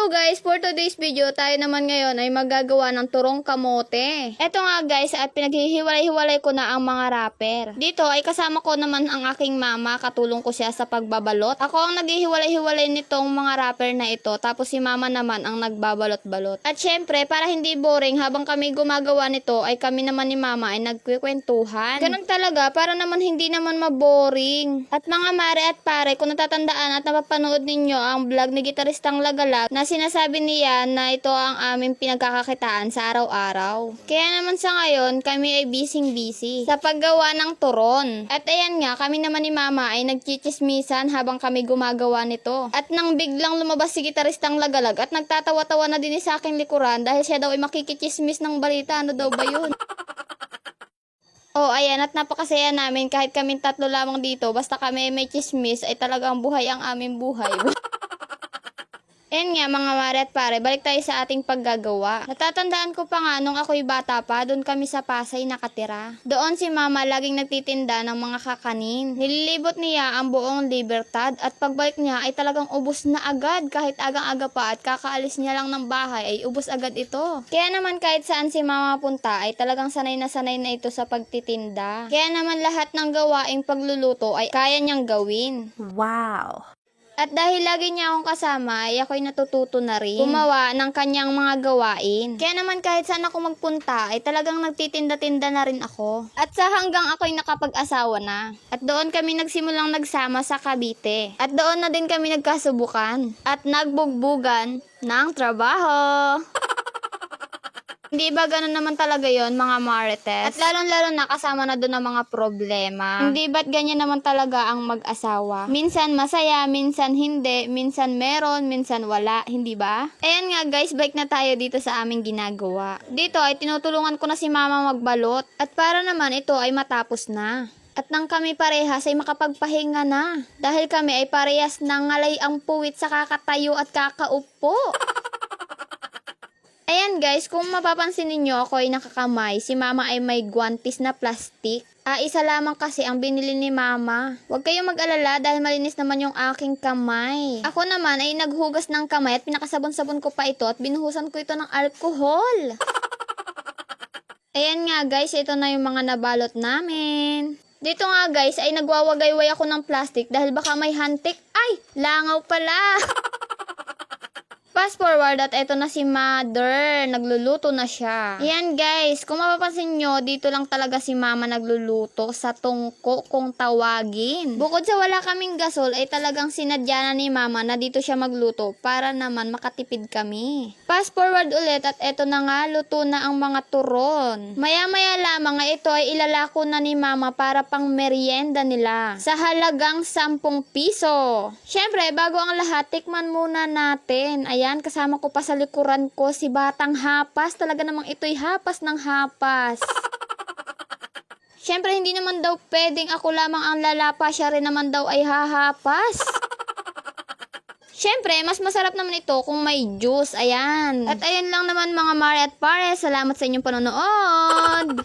Hello guys, for today's video, tayo naman ngayon ay magagawa ng turong kamote. Eto nga guys, at pinaghihiwalay-hiwalay ko na ang mga wrapper. Dito ay kasama ko naman ang aking mama, katulong ko siya sa pagbabalot. Ako ang naghihiwalay-hiwalay nitong mga wrapper na ito, tapos si mama naman ang nagbabalot-balot. At syempre, para hindi boring habang kami gumagawa nito, ay kami naman ni mama ay nagkwekwentuhan. Ganun talaga, para naman hindi naman maboring. At mga mare at pare, kung natatandaan at napapanood ninyo ang vlog ni Gitaristang Lagalag, na sinasabi niya na ito ang aming pinagkakakitaan sa araw-araw. Kaya naman sa ngayon, kami ay busy-busy sa paggawa ng turon. At ayan nga, kami naman ni Mama ay nagchichismisan habang kami gumagawa nito. At nang biglang lumabas si Gitaristang Lagalag at nagtatawa-tawa na din sa aking likuran dahil siya daw ay makikichismis ng balita. Ano daw ba yun? Oh, ayan, at napakasaya namin kahit kami tatlo lamang dito, basta kami may chismis, ay talagang buhay ang aming buhay. Ayan nga mga mare at pare, balik tayo sa ating paggagawa. Natatandaan ko pa nga nung ako'y bata pa, doon kami sa Pasay nakatira. Doon si mama laging nagtitinda ng mga kakanin. Nililibot niya ang buong Libertad at pagbalik niya ay talagang ubos na agad kahit agang-aga pa at kakaalis niya lang ng bahay ay ubos agad ito. Kaya naman kahit saan si mama punta ay talagang sanay na sanay na ito sa pagtitinda. Kaya naman lahat ng gawaing pagluluto ay kaya niyang gawin. Wow. At dahil lagi niya akong kasama, ay ako'y natututo na rin gumawa ng kanyang mga gawain. Kaya naman kahit saan ako magpunta, ay talagang nagtitinda-tinda na rin ako. At sa hanggang ako'y nakapag-asawa na. At doon kami nagsimulang nagsama sa Cavite. At doon na din kami nagkasubukan. At nagbugbugan ng trabaho. Hindi ba ganun naman talaga yon mga marites? At lalong-lalo na kasama na doon ang mga problema. Hindi ba't ganyan naman talaga ang mag-asawa? Minsan masaya, minsan hindi, minsan meron, minsan wala, hindi ba? Ayan nga guys, balik na tayo dito sa aming ginagawa. Dito ay tinutulungan ko na si mama magbalot. At para naman ito ay matapos na. At nang kami parehas ay makapagpahinga na. Dahil kami ay parehas ng ngalay ang puwit sa kakatayo at kakaupo. Ayan guys, kung mapapansin ninyo ako ay nakakamay, si mama ay may guantis na plastic. Ah, isa lamang kasi ang binili ni mama. Huwag kayong mag-alala dahil malinis naman yung aking kamay. Ako naman ay naghugas ng kamay at pinakasabon-sabon ko pa ito at binuhusan ko ito ng alcohol. Ayan nga guys, ito na yung mga nabalot namin. Dito nga guys ay nagwawagayway ako ng plastic dahil baka may hantik. Ay, langaw pala. Fast forward at eto na si mother. Nagluluto na siya. Yan guys, kung mapapansin nyo, dito lang talaga si mama nagluluto sa tungko kung tawagin. Bukod sa wala kaming gasol, ay talagang sinadya na ni mama na dito siya magluto para naman makatipid kami. Fast forward ulit at eto na nga, luto na ang mga turon. Maya-maya lamang ay ito ay ilalako na ni mama para pang merienda nila. Sa halagang 10 piso. Syempre, bago ang lahat, tikman muna natin. Ayan, kasama ko pa sa likuran ko si Batang Hapas. Talaga namang ito'y hapas ng hapas. Syempre, hindi naman daw pwedeng ako lamang ang lalapa. Siya rin naman daw ay hahapas. Syempre, mas masarap naman ito kung may juice. Ayan. At ayan lang naman mga mare at pare. Salamat sa inyong panonood.